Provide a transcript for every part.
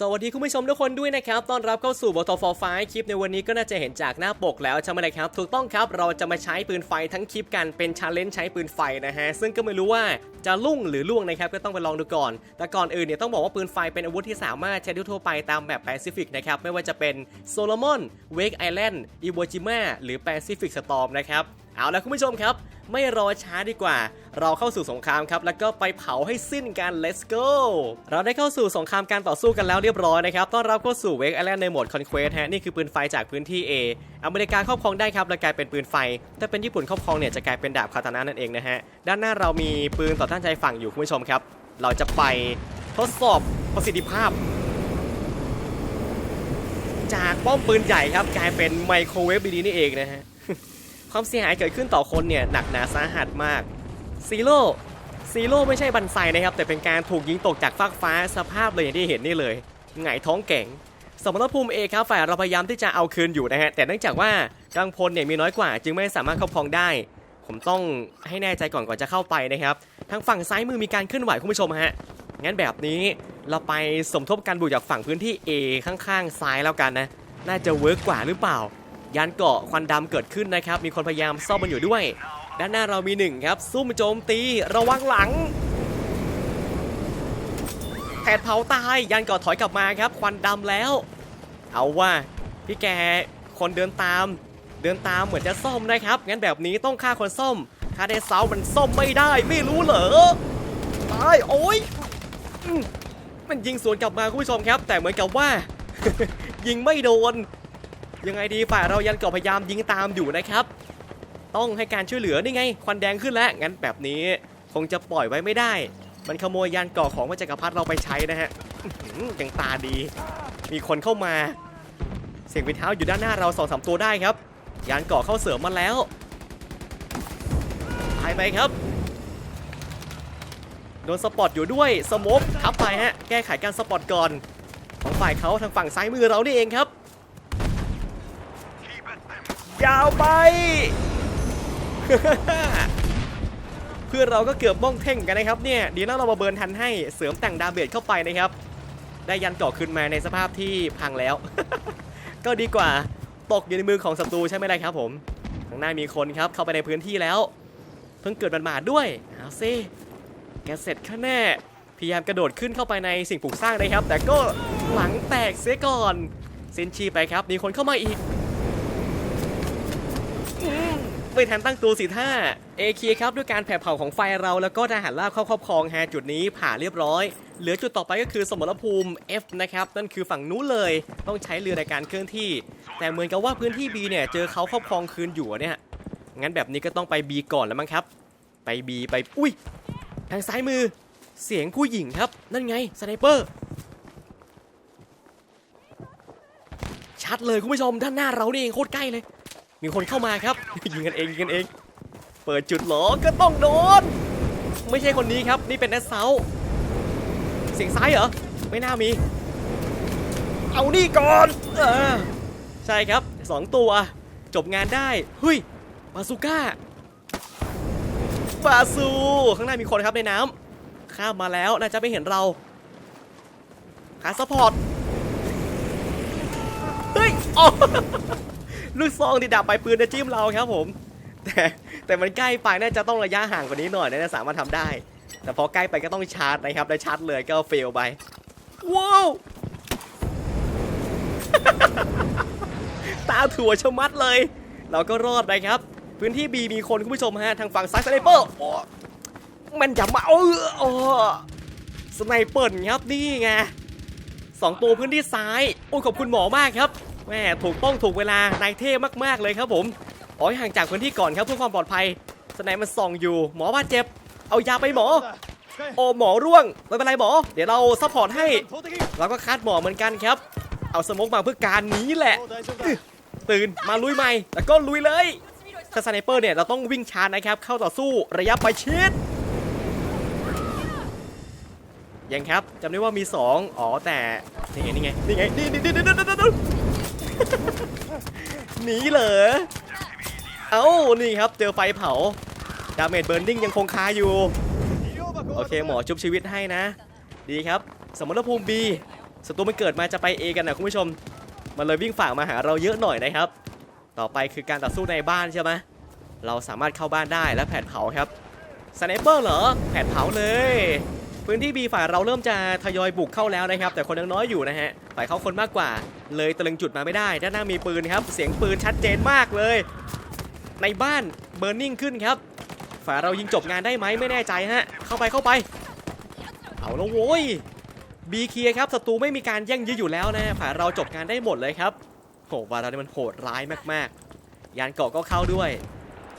สวัสดีคุณผู้ชมทุกคนด้วยนะครับ ต้อนรับเข้าสู่ Battle for f i คลิปในวันนี้ก็น่าจะเห็นจากหน้าปกแล้วใช่ไหมล่ะครับ ถูกต้องครับ เราจะมาใช้ปืนไฟทั้งคลิปกัน เป็นชาเลนจ์ใช้ปืนไฟนะฮะ ซึ่งก็ไม่รู้ว่าจะลุ่งหรือล่วงนะครับ ก็ต้องไปลองดูก่อน แต่ก่อนอื่นเนี่ยต้องบอกว่าปืนไฟเป็นอาวุธที่สามารถใช้ทั่วไปตามแบบแปซิฟิกนะครับ ไม่ว่าจะเป็นโซโลมอน เวกไอแลนด์อีโวจิมาหรือแปซิฟิกสตอมนะครับเอาละคุณผู้ชมครับ ไม่รอช้าดีกว่า เราเข้าสู่สงครามครับ แล้วก็ไปเผาให้สิ้นกัน let's go เราได้เข้าสู่สงครามการต่อสู้กันแล้วเรียบร้อยนะครับ ต้อนรับเข้าสู่เวกไอแลนด์ในโหมด Conquest ฮะ นี่คือปืนไฟจากพื้นที่ A อเมริกาครอบครองได้ครับ และกลายเป็นปืนไฟถ้าเป็นญี่ปุ่นครอบครองเนี่ยจะกลายเป็นดาบคาตานะนั่นเองนะฮะ ด้านหน้าเรามีปืนต่อต้านใจฝั่งอยู่คุณผู้ชมครับ เราจะไปทดสอบประสิทธิภาพ จากป้อมปืนใหญ่ครับกลายเป็นไมโครเวฟดีๆนี่เองนะฮะ ความเสียหายเกิดขึ้นต่อคนเนี่ยหนักหนาสาหัสมากซีโร่ซีโร่ไม่ใช่บันไซนะครับแต่เป็นการถูกยิงตกจากฟากฟ้าสภาพเลยอย่างที่เห็นนี่เลยหงายท้องเก่งสมรภูมิเอครับฝ่ายเราพยายามที่จะเอาคืนอยู่นะฮะแต่เนื่องจากว่ากำลังพลเนี่ยมีน้อยกว่า จึงไม่สามารถครอบครองได้ ผมต้องให้แน่ใจก่อนก่อนจะเข้าไปนะครับทางฝั่งซ้ายมือมีการเคลื่อนไหวคุณผู้ชมฮะงั้นแบบนี้เราไปสมทบการบุกจากฝั่งพื้นที่ A ข้างๆซ้ายแล้วกันนะน่าจะเวิร์กกว่าหรือเปล่า ยานเกาะควันดำเกิดขึ้นนะครับ มีคนพยายามซ่อมมันอยู่ด้วย ด้านหน้าเรามีหนึ่งครับ ซุ่มโจมตีระวังหลังแผดเผาตายยานเกาะถอยกลับมาครับ ควันดำแล้ว เอาว่าพี่แกคนเดินตาม เดินตามเหมือนจะซ่อมนะครับ งั้นแบบนี้ต้องฆ่าคนซ่อมคาเดซามันซ่อมไม่ได้ไม่รู้เหรอตายโอ้ยมันยิงสวนกลับมาคุณผู้ชมครับ แต่เหมือนกับว่า ยิงไม่โดน ยังไงดีฝ่ายเรายันเกาพยายามยิงตามอยู่นะครับ ต้องให้การช่วยเหลือนี่ไง ควันแดงขึ้นแล้วงั้นแบบนี้คงจะปล่อยไว้ไม่ได้ มันขโมยยานเกาะของพระจักรพรรดิเราไปใช้นะฮะยังตาดี มีคนเข้ามา เสียงฝีเท้าอยู่ด้านหน้าเราสองสามตัวได้ครับ ยานเกาะเข้าเสริมมาแล้วตายไปครับโดนสปอตอยู่ด้วยสมกทับไปฮะแก้ไขการสปอตก่อนของฝ่ายเขาทางฝั่งซ้ายมือเรานี่เองครับ ยาวไป เพื่อนเราก็เกือบบ้องเท่งกันนะครับเนี่ยดีแล้วเรามาเบิร์นทันให้เสริมแต่งดาเบจเข้าไปนะครับ ได้ยันเกาะขึ้นมาในสภาพที่พังแล้ว ก็ดีกว่าตกอยู่ในมือของศัตรูใช่ไหมล่ะครับผมข้างหน้ามีคนครับเข้าไปในพื้นที่แล้ว เพิ่งเกิดบันมาดด้วยเอาซิแกเสร็จข้าแน่พยายามกระโดดขึ้นเข้าไปในสิ่งปลูกสร้างนะครับ แต่ก็หลังแตกเสียก่อนเซนชีไปครับมีคนเข้ามาอีก ไม่ทันตั้งตัวสิท่าเอเคครับด้วยการแผ่เผาของไฟเราแล้วก็ทหารราบเข้าครอบครองแฮจุดนี้ผ่าเรียบร้อย เหลือจุดต่อไปก็คือสมรภูมิ F นะครับนั่นคือฝั่งนู้นเลยต้องใช้เรือในการเคลื่อนที่ แต่เหมือนกับว่าพื้นที่ B เนี่ยเจอเขาครอบครองคืนอยู่เนี่ยงั้นแบบนี้ก็ต้องไป B ก่อนแล้วมั้งครับ ไป B ไปอุ้ยทางซ้ายมือเสียงผู้หญิงครับ นั่นไงสไนเปอร์ชัดเลยคุณผู้ชมด้านหน้าเรานี่เองโคตรใกล้เลย มีคนเข้ามาครับ ยิงกันเองยิงกันเอง เปิดจุดหรอก็ต้องโดน ไม่ใช่คนนี้ครับ นี่เป็นแอสเซาเสียงซ้ายเหรอ ไม่น่ามี เอานี่ก่อนเออใช่ครับสองตัว จบงานได้เฮ้ยบาซูก้าบาซูข้างหน้ามีคนครับในน้ำข้ามมาแล้วน่าจะไม่เห็นเราขาซัพพอร์ตเฮ้ยอ๋อ ลูกซองที่ดับไปปืนจะจิ้มเราครับผม แต่แต่มันใกล้ไปน่าจะต้องระยะห่างกว่านี้หน่อยน่าจะสามารถทำได้ แต่พอใกล้ไปก็ต้องชาร์จนะครับได้ชาร์จเลยก็เฟลไปว้าวตาถั่วชะมัดเลย เราก็รอดไปครับ พื้นที่ B มีคนคุณผู้ชมฮะทางฝั่งซ้ายสไนเปอร์มันจะมาเออโอ้สไนเปอร์ครับนี่ไงสองตัวพื้นที่ซ้าย โอ้ยขอบคุณหมอมากครับ แม่ถูกต้องถูกเวลานายเท่มากๆเลยครับผมขอให้ห่างจากพื้นที่ก่อนครับเพื่อความปลอดภัยสไนมันส่องอยู่ หมอบาดเจ็บ เอายาไปหมอ โอ้หมอร่วงไม่เป็นไรหมอ เดี๋ยวเราซัพพอร์ตให้เราก็คัดหมอเหมือนกันครับ เอาสโมกมาเพื่อการนี้แหละ ตื่นมาลุยใหม่ แล้วก็ลุยเลยถ้าสไนเปอร์เนี่ยเราต้องวิ่งชาร์จนะครับ เข้าต่อสู้ระยะประชิดยังครับจำได้ว่ามี 2 อ๋อแต่นี่ไงนี่ไงนี่ไงนี่นี่นี่นี่นี่นี่นี่ หนีเหรอ เอ้า นี่ครับ เจอไฟเผา ดาเมจเบิร์นดิ้งยังคงคาอยู่ โอเค หมอชุบชีวิตให้นะ ดีครับ สมรภูมิบีศัตรูมันเกิดมาจะไป A กันนะคุณผู้ชม มันเลยวิ่งฝ่ามาหาเราเยอะหน่อยนะครับ ต่อไปคือการต่อสู้ในบ้านใช่ไหมเราสามารถเข้าบ้านได้และแผดเผาครับสไนเปอร์เหรอ แผดเผาเลย พื้นที่ B ฝ่ายเราเริ่มจะทยอยบุกเข้าแล้วนะครับ แต่คนยังน้อยอยู่นะฮะฝ่ายเขาคนมากกว่า เลยตะลึงจุดมาไม่ได้ ด้านหน้ามีปืนครับ เสียงปืนชัดเจนมากเลย ในบ้านเบ r ร์นิ่งขึ้นครับ ฝ่ายเรายิงจบงานได้ไหมไม่แน่ใจฮะ เข้าไปเข้าไป เอาล้วโว้ยบีเคครับศัตรูไม่มีการแย่งยื้ออยู่แล้วนะฝ่ายเราจบงานได้หมดเลยครับโหวาเระนี่มันโหดร้ายมากๆ ยานเกาะก็เข้าด้วย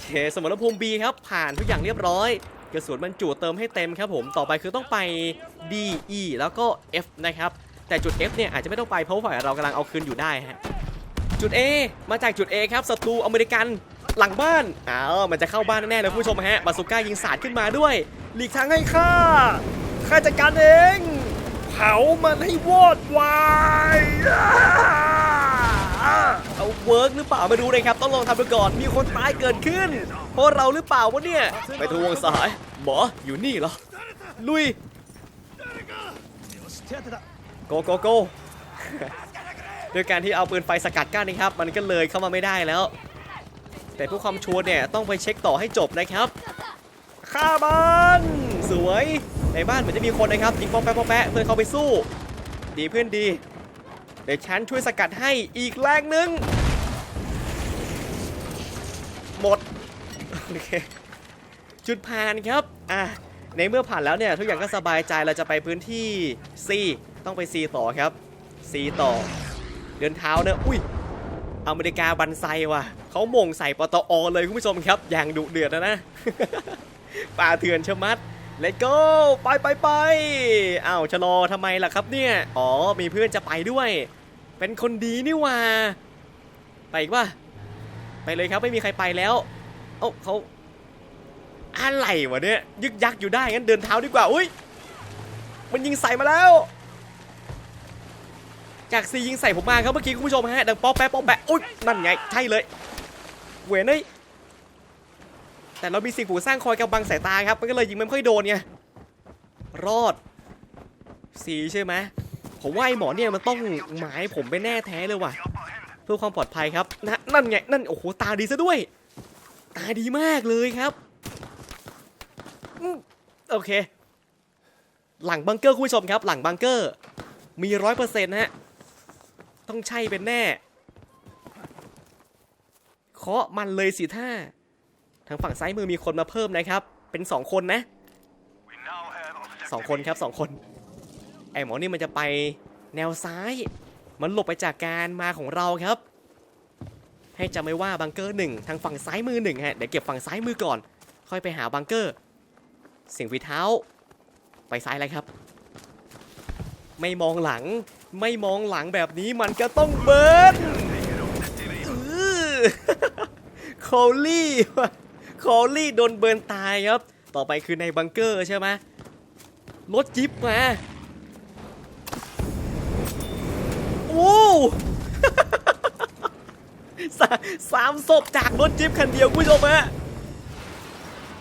เคสมรภูมิ B ครับผ่านทุกอย่างเรียบร้อย กระสุนบรรจุเติมให้เต็มครับผมต่อไปคือต้องไป D E แล้วก็ F นะครับแต่จุด F เนี่ยอาจจะไม่ต้องไปเพราะฝ่ายเรากำลังเอาคืนอยู่ได้ฮะจุด A มาจากจุด A ครับศัตรูอเมริกันหลังบ้านอ้าวมันจะเข้าบ้านแน่ๆเลยคุณผู้ชมฮะบาสุก้ายิงสาดขึ้นมาด้วย หลีกทางให้ข้าข้าจัดการเอง เผามันให้วอดวาย เอาเวิร์กหรือเปล่ามาดูเลยครับ ต้องลองทำดูก่อนมีคนตายเกิดขึ้น เพราะเราหรือเปล่าวะเนี่ย ไปทวงสหายหมออยู่นี่เหรอ ลุยโกโกโกด้วยการที่เอาปืนไฟสกัดกั้นนะครับ มันก็เลยเข้ามาไม่ได้แล้ว แต่เพื่อความชัวร์เนี่ยต้องไปเช็คต่อให้จบนะครับฆ่ามันสวยในบ้านเหมือนจะมีคนนะครับยิงปองแปะปองแปะเพื่อนเขาไปสู้ ดีเพื่อนดี เดี๋ยวฉันช่วยสกัดให้อีกแรงหนึ่งหมดโอเคจุดผ่านครับอะในเมื่อผ่านแล้วเนี่ยทุกอย่างก็สบายใจเราจะไปพื้นที่ C ต้องไป C ต่อครับ C ต่อ เดินเท้าเนอะอุ้ยอเมริกาบันไซว่ะเขามงใส่ปตอเลยคุณผู้ชมครับ อย่างดุเดือดนะนะป่าเถื่อนชะมัด Let's go ไปไปไปอ้าวชะลอทำไมล่ะครับเนี่ย อ๋อ มีเพื่อนจะไปด้วย เป็นคนดีนี่ว่า ไปอีกว่าไปเลยครับไม่มีใครไปแล้วเอ้าเขาอะไรวะเนี่ยยึกยักอยู่ได้งั้นเดินเท้าดีกว่า อุ้ย มันยิงใส่มาแล้ว จากซียิงใส่ผมมาครับเมื่อกี้คุณผู้ชมฮะดังป๊อปแป๊ะป๊อปแป๊ะอุ้ยนั่นไง ใช่เลย เวนเอ้ แต่เรามีสิ่งผูสร้างคอยกำบังสายตาครับ มันก็เลยยิงไม่ค่อยโดนไง รอดสีใช่ไหมผมว่าไอ้หมอเนี่ยมันต้องหมายผมไปแน่แท้เลยว่ะ เพื่อความปลอดภัยครับนะนั่นไง นั่นโอ้โหตาดีซะด้วย ตาดีมากเลยครับโอเค หลังบังเกอร์คุณผู้ชมครับ หลังบังเกอร์ มีร้อยเปอร์เซ็นต์ฮะ ต้องใช่เป็นแน่เคาะมันเลยสิท่า ทางฝั่งซ้ายมือมีคนมาเพิ่มนะครับ เป็นสองคนนะสองคนครับสองคน ไอหมอนี่มันจะไปแนวซ้าย มันหลบไปจากการมาของเราครับ ให้จำไว้ว่าบังเกอร์หนึ่งทางฝั่งซ้ายมือหนึ่งฮะ เดี๋ยวเก็บฝั่งซ้ายมือก่อน ค่อยไปหาบังเกอร์ เสียงฝีเท้า ไปซ้ายเลยครับ ไม่มองหลัง ไม่มองหลังแบบนี้มันก็ต้องเบิร์นอื้อโคลลี่ คลลี่โดนเบิร์นตายครับ ต่อไปคือในบังเกอร์ใช่ไหมรถจิ๊บมา โอ้สสามศพจากรถจิ๊บคันเดียวคุณผู้ชมฮะ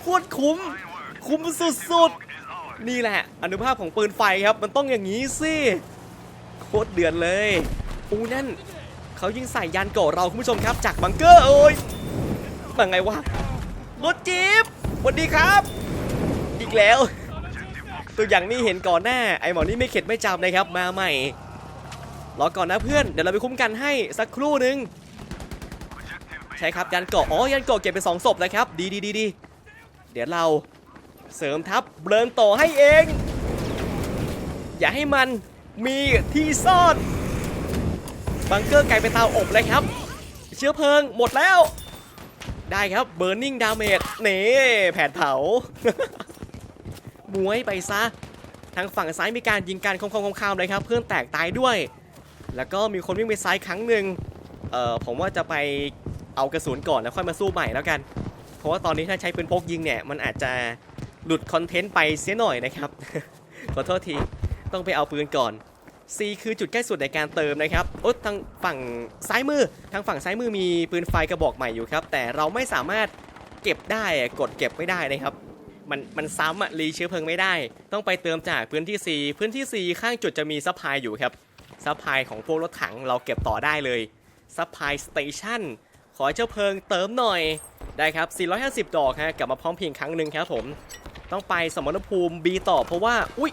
โคตรคุ้ม คุ้มสุดๆ นี่แหละ อนุภาพของปืนไฟครับ มันต้องอย่างนี้สิโคตรเดือดเลยอูนั่น เขายิงใส่ยานก่อเราคุณผู้ชมครับ จากบังเกอร์โอ้ยยังไงวะ รถจิ๊บสวัสดีครับ อีกแล้ว ตัวอย่างนี้เห็นก่อนหน้า ไอหมอนี่ไม่เข็ดไม่จำนะครับ มาใหม่ รอก่อนนะเพื่อน เดี๋ยวเราไปคุ้มกันให้สักครู่หนึ่งใช่ครับยันเกาะ อ๋อ ยันเกาะเก็บไปสองศพนะครับ ดีดีดีดีเดี๋ยวเราเสริมทัพเบิร์นต่อให้เอง อย่าให้มันมีที่ซ่อน บังเกอร์ไก่เป็นเตาอบเลยครับ เชื้อเพลิงหมดแล้ว ได้ครับเบิร์นิ่งดาเมจนี่แผดเผา มวยไปซะ ทางฝั่งซ้ายมีการยิงการคมๆคมๆเลยครับ เพื่อนแตกตายด้วย แล้วก็มีคนวิ่งไปซ้ายครั้งหนึ่งเอ่อผมว่าจะไปเอากระสุนก่อนแล้วค่อยมาสู้ใหม่แล้วกัน เพราะว่าตอนนี้ถ้าใช้ปืนพกยิงเนี่ย มันอาจจะหลุดคอนเทนต์ไปเสียหน่อยนะครับ ขอโทษที ต้องไปเอาปืนก่อน C คือจุดใกล้สุดในการเติมนะครับโอ๊ทางฝั่งซ้ายมือ ทางฝั่งซ้ายมือมีปืนไฟกระบอกใหม่อยู่ครับ แต่เราไม่สามารถเก็บได้กดเก็บไม่ได้นะครับ มันมันซ้ำอะรีเชื้อเพลิงไม่ได้ ต้องไปเติมจากพื้นที่4พื้นที่4ข้างจุดจะมีซัพพลายอยู่ครับซัพพลายของพวกรถถังเราเก็บต่อได้เลยซัพพลายสเตชันขอเชื้อเพลิงเติมหน่อยได้ครับ 450 ดอกฮะกลับมาพร้อมเพียงครั้งหนึ่งครับผม ต้องไปสมรภูมิ B ต่อเพราะว่า อุ้ย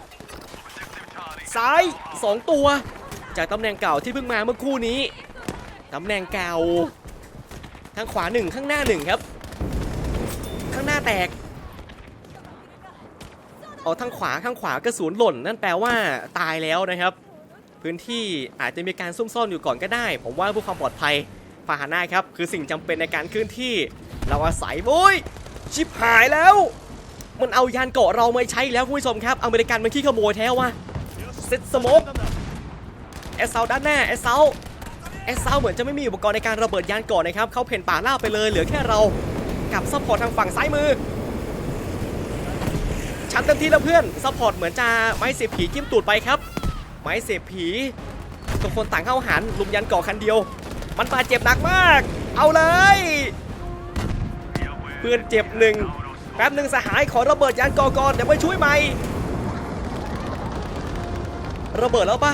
ซ้าย 2 ตัว จากตำแหน่งเก่าที่เพิ่งมาเมื่อคู่นี้ตำแหน่งเก่าทางขวาหนึ่งข้างหน้าหนึ่งครับ ข้างหน้าแตกเอาทางขวาข้างขวากระสุนหล่น นั่นแปลว่าตายแล้วนะครับ พื้นที่อาจจะมีการซุ่มซ่อนอยู่ก่อนก็ได้ ผมว่าเพื่อความปลอดภัยฟาหาน่าครับ คือสิ่งจำเป็นในการเคลื่อนที่ เราอาศัยโอ้ยชิบหายแล้ว มันเอายานเกาะเราไมาใช้แล้วคุณผู้ชมครับอเมริกันมันขี้ขโมยแท้วะ ซ็ตสโมกเอสเซาด้านหน้าเอสเซาเอสเซาเหมือนจะไม่มีอุปกรณ์ในการระเบิดยานกาะนะครับเขาเพ่นป่าล่าไปเลยเหลือแค่เรากับซัพพอร์ตทางฝั่งซ้ายมือชันเต็มที่แล้วเพื่อนซัพพอร์ตเหมือนจะไม้เสียผีจิ้มตูดไปครับ ไม้เสียผีทุกคนต่างเข้าหันลุมยันกาะคันเดียว มันบาดเจ็บหนักมาก เอาเลย เพื่อนเจ็บหนึ่งแป๊บหนึ่งสหายขอระเบิดยานกาะก่อนเดี๋ยวไปช่วยใหม่ ระเบิดแล้วปะ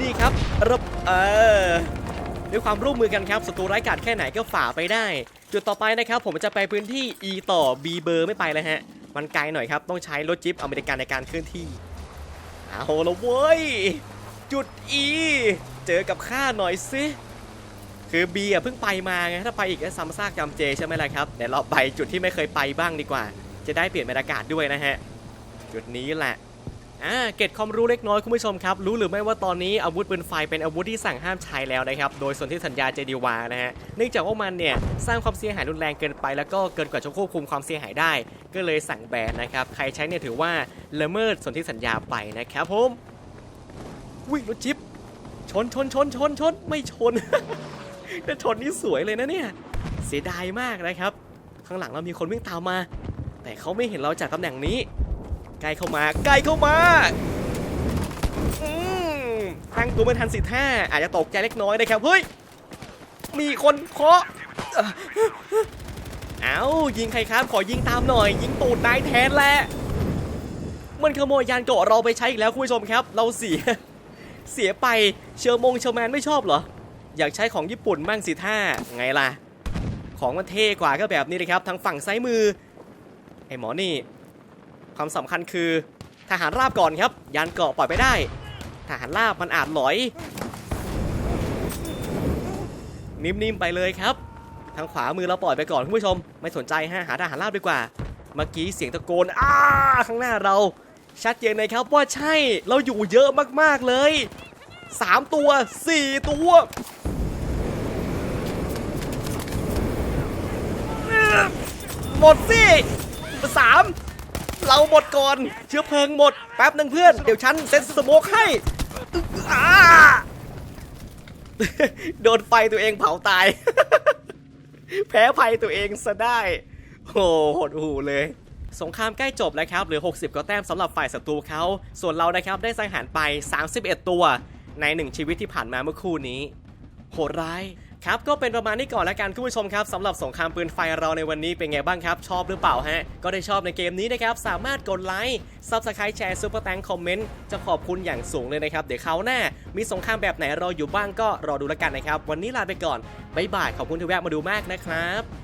นี่ครับระเออด้วยความร่วมมือกันครับศัตรูไร้กาจแค่ไหนก็ฝ่าไปได้ จุดต่อไปนะครับ ผมจะไปพื้นที่ E ต่อ B เบอร์ไม่ไปเลยฮะ มันไกลหน่อยครับ ต้องใช้รถจิ๊ปอเมริกันในการเคลื่อนที่ เอาละเว้ย จุด E เจอกับข้าหน่อยสิคือ B อะเพิ่งไปมาไงถ้าไปอีกก็ซ้ำซากจำเจใช่ไหมล่ะครับเดี๋ยวเราไปจุดที่ไม่เคยไปบ้างดีกว่า จะได้เปลี่ยนบรรยากาศด้วยนะฮะ จุดนี้แหละ อ่าเกร็ดความรู้เล็กน้อยคุณผู้ชมครับ รู้หรือไม่ว่าตอนนี้อาวุธปืนไฟเป็นอาวุธที่สั่งห้ามใช้แล้วนะครับ โดยส่วนที่สัญญาเจดีวานะฮะ เนื่องจากว่ามันเนี่ย สร้างความเสียหายรุนแรงเกินไป แล้วก็เกินกว่าจะควบคุมความเสียหายได้ ก็เลยสั่งแบนนะครับ ใครใช้เนี่ยถือว่าละเมิดส่วนที่สัญญาไปนะครับผมวิ่งรถจิ๊บชนชนชนชนชนไม่ชนแต่ชนนี่สวยเลยนะเนี่ยเสียดายมากนะครับ ข้างหลังเรามีคนวิ่งตามมา แต่เขาไม่เห็นเราจากตำแหน่งนี้ ใกล้เข้ามาใกล้เข้ามาอืมตั้งตัวไม่ทันสิท่าอาจจะตกใจเล็กน้อยนะครับเฮ้ยมีคนเคาะเอายิงใครครับขอยิงตามหน่อย ยิงตูดนายแทนแหละมันขโมยยานเกาะเราไปใช้อีกแล้วคุณผู้ชมครับ เราเสียเสียไปเชอร์มงเชอร์แมนไม่ชอบเหรอ อยากใช้ของญี่ปุ่นบ้างสิท่าไงล่ะ ของมันเท่กว่าก็แบบนี้เลยครับทางฝั่งซ้ายมือ ไอ้หมอนี่ ความสำคัญคือทหารราบก่อนครับ ยานเกาะปล่อยไปได้ ทหารราบมันอาจหลอย นิ่มๆไปเลยครับ ทางขวามือเราปล่อยไปก่อนคุณผู้ชม ไม่สนใจฮะหาทหารราบดีกว่า เมื่อกี้เสียงตะโกนอ้าข้างหน้าเรา ชัดเจนเลยครับว่าใช่เราอยู่เยอะมากๆเลย 3 ตัว 4 ตัวหมดสิสาม เราหมดก่อน เชื้อเพลิงหมด แป๊บหนึ่งเพื่อน เดี๋ยวฉันเซ็ตสโมกให้อาโดนไฟตัวเองเผาตาย แพ้ภัยตัวเองซะได้โอ้หดหูเลย สงครามใกล้จบแล้วครับเหลือ 60ก็แต้มสำหรับฝ่ายศัตรูเขา ส่วนเรานะครับได้สังหารไป 31 ตัว ในหนึ่งชีวิตที่ผ่านมาเมื่อคู่นี้ โหดร้าย ครับก็เป็นประมาณนี้ก่อนแล้วกันคุณผู้ชมครับสำหรับสงครามปืนไฟเราในวันนี้เป็นไงบ้างครับ ชอบหรือเปล่าฮะ ก็ได้ชอบในเกมนี้นะครับสามารถกดไลค์ซับสไครต์แชร์ซุปเปอร์แตงคอมเมนต์จะขอบคุณอย่างสูงเลยนะครับ เดี๋ยวเขาหน้า มีสงครามแบบไหนรออยู่บ้างก็รอดูแล้วกันนะครับ วันนี้ลาไปก่อนบ๊ายบายขอบคุณที่แวะมาดูมากนะครับ